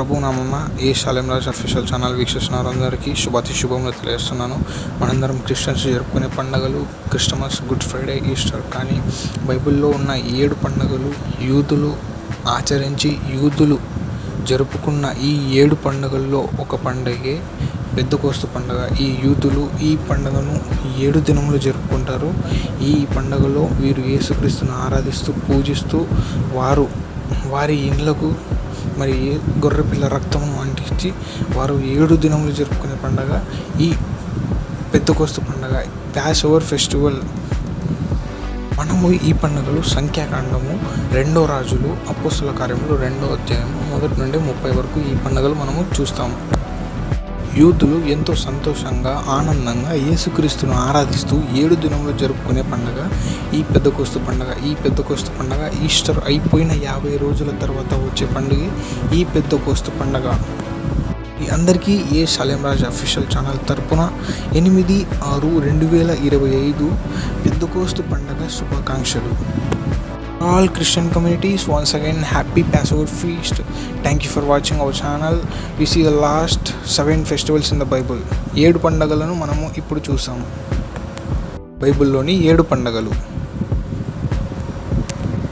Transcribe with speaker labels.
Speaker 1: Prabhu నామమ్మ A Salem Raj official channel వీక్షిస్తున్నారు అందరికీ శుభాతి శుభంగా తెలియజేస్తున్నాను. మనందరం క్రిస్టియన్స్ జరుపుకునే పండుగలు క్రిస్టమస్ గుడ్ ఫ్రైడే ఈస్టర్. కానీ బైబిల్లో ఉన్న ఏడు పండుగలు యూదులు ఆచరించి యూదులు జరుపుకున్న ఈ ఏడు పండుగల్లో ఒక పండుగే పెద్దకోస్తు పండుగ. ఈ యూతులు ఈ పండుగను ఏడు దినములు జరుపుకుంటారు. ఈ పండుగలో వీరు యేసుక్రీస్తును ఆరాధిస్తూ పూజిస్తూ వారు వారి ఇండ్లకు మరి గొర్రెపిల్ల రక్తమును అంటించి వారు ఏడు దినములు జరుపుకునే పండగ ఈ పెద్దకోస్తు పండగ ప్యాష్ ఓవర్ ఫెస్టివల్ మనము ఈ పండుగలు సంఖ్యాకాండము రెండో రాజులు అప్పుస్తుల కార్యములు రెండో అధ్యాయము మొదటి నుండి ముప్పై వరకు ఈ పండుగలు మనము చూస్తాము. యూతులు ఎంతో సంతోషంగా ఆనందంగా యేసుక్రీస్తును ఆరాధిస్తూ ఏడు దినంలో జరుపుకునే పండగ ఈ పెద్దకోస్తు పండగ ఈ పెద్దకోస్తు పండగ ఈస్టర్ అయిపోయిన యాభై రోజుల తర్వాత వచ్చే పండుగ ఈ పెద్దకోస్తు పండగ. ఈ అందరికీ A Salem Raj official channel తరపున ఎనిమిది ఆరు రెండు వేల ఇరవై ఐదు పెద్దకోస్తు పండగ శుభాకాంక్షలు. All Christian communities once again happy Passover feast thank you for watching our channel we see the last seven festivals in the Bible ఏడు పండగలను మనము ఇప్పుడు చూసాము బైబిల్లోని ఏడు పండగలు.